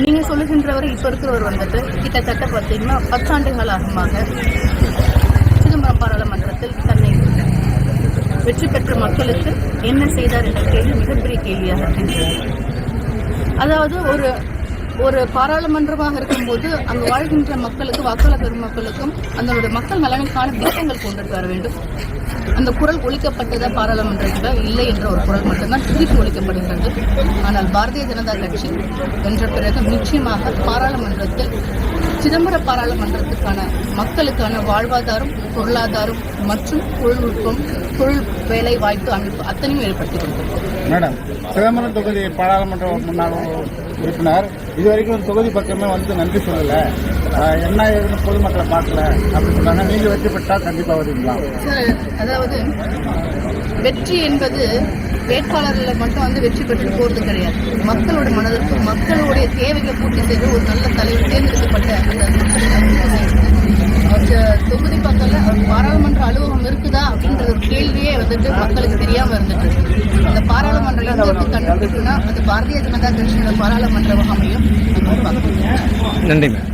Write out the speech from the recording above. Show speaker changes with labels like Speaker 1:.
Speaker 1: நீங்க சொல்லுகின்றவர் இப்ப இருக்கிறவர் வந்துட்டு கிட்டத்தட்ட பார்த்தீங்கன்னா பத்தாண்டுகள் ஆகமாக சிதம்பரம் பாராளுமன்றத்தில் தன்னை வெற்றி பெற்ற மக்களுக்கு என்ன செய்தார் என்ற கேள்வி மிகப்பெரிய கேள்வியாக இருக்கின்றது. அதாவது ஒரு ஒரு பாராளுமன்றமாக இருக்கும்போது அங்கு வாழ்கின்ற மக்களுக்கு வாக்காளர் பெருமக்களுக்கும் அந்த மக்கள் நலனுக்கான திட்டங்கள் கொண்டு வர வேண்டும். அந்த குரல் ஒழிக்கப்பட்டதா பாராளுமன்றத்தில் இல்லை என்ற ஒரு குரல் மட்டும்தான் திருப்பி ஒழிக்கப்படுகிறது. ஆனால் பாரதிய ஜனதா கட்சி வென்ற பிறகு நிச்சயமாக பாராளுமன்றத்தில் சிதம்பர பாராளுமன்றத்துக்கான மக்களுக்கான வாழ்வாதாரம் பொருளாதாரம் மற்றும் தொழில்நுட்பம் தொழில் வேலை வாய்ப்பு அமைப்பு அத்தனையும் ஏற்படுத்தி கொடுத்திருக்கிறது
Speaker 2: மேடம் சிதம்பரம் தொகுதி பாராளுமன்ற முன்னாள் உறுப்பினர் இது வரைக்கும் ஒரு தொகுதி பக்கமே வந்து நன்றி சொல்லல. என்ன ஏதுன்னு பொதுமக்களை பார்க்கல. அப்படின்னு சொன்னாங்க. நீங்க வெற்றி பெற்றா கண்டிப்பா வருவீங்களா?
Speaker 1: சார் அதாவது வெற்றி என்பது வேட்பாளர்களை மட்டும் வந்து வெற்றி பெற்று போறது கிடையாது. மக்களோட மனதிற்கு மக்களுடைய தேவைகளை பூர்த்தி செய்து ஒரு நல்ல தலைவர் தேர்ந்தெடுக்கப்பட்ட அந்த அந்த தொகுதி பக்கத்துல ஒரு பாராளுமன்ற அலுவலகம் இருக்குதா அப்படின்ற ஒரு கேள்வியே வந்துட்டு மக்களுக்கு தெரியாம இருந்துட்டு அந்த பாராளுமன்ற அலுவலகத்தை இருக்கு அது பாரதிய ஜனதா கட்சியோட பாராளுமன்ற அமையும்.
Speaker 3: நன்றி மேம்.